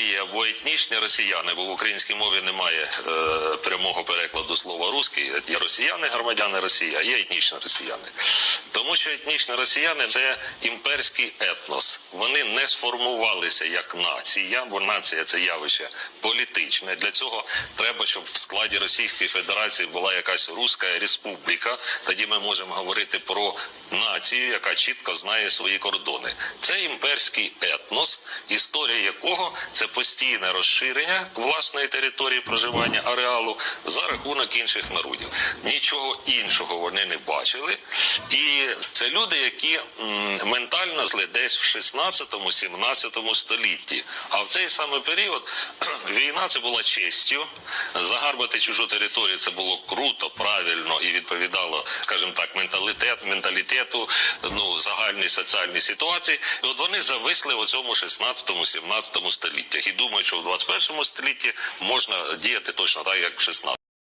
Є або етнічні росіяни, бо в українській мові немає е, прямого перекладу слова русський. Є росіяни, громадяни Росії, а є етнічні росіяни. Тому що етнічні росіяни це імперський етнос. Вони не сформувалися як нація, бо нація це явище політичне. Для цього треба, щоб в складі Російської Федерації була якась руська республіка. Тоді ми можемо говорити про націю, яка чітко знає свої кордони. Це імперський етнос, історія якого це постійне розширення власної території проживання ареалу за рахунок інших народів. Нічого іншого вони не бачили, і це люди, які ментально зли десь в 16-17 столітті. А в цей самий період це була честю. Загарбати чужу територію це було круто, правильно і відповідало, скажімо так, менталітет, менталітету, ну загальній соціальній ситуації. І от вони зависли у цьому 16-17 століттях і думають, що в 21 столітті можна діяти точно так, як в 16